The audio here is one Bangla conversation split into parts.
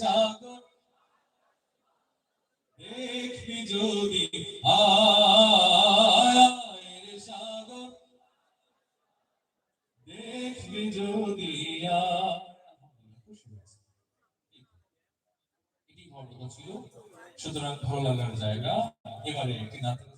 সাগর। দেখবি যদি আয় রে সাগর। দেখবি যদি সুতরাং ভালো লাগার জায়গা। এবারে একটি নাটক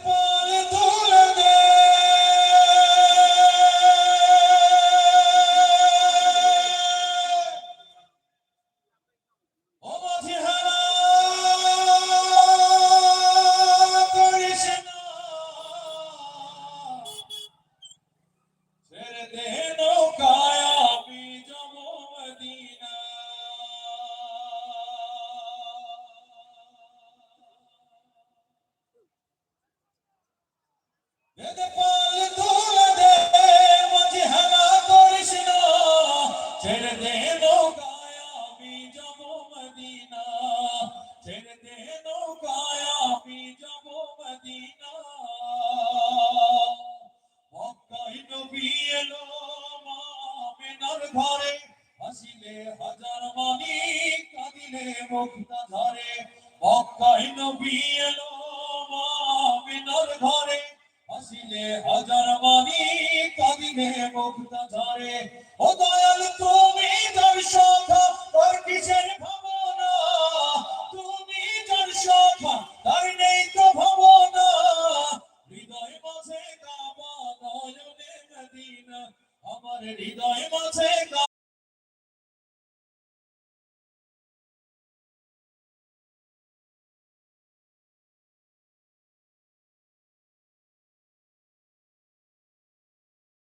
ছেড়ে দে নৌকায় আমি যাব মদিনা। ছেড়ে দে নৌকায় আমি যাব মদিনা। মক্কায় নবী এলো মা আমিনার ঘরে। হাসিলে হাজার মানি কাঁদিলে মুক্তা ধরে। ও দয়াল তুমি আমার হৃদয় মাঝে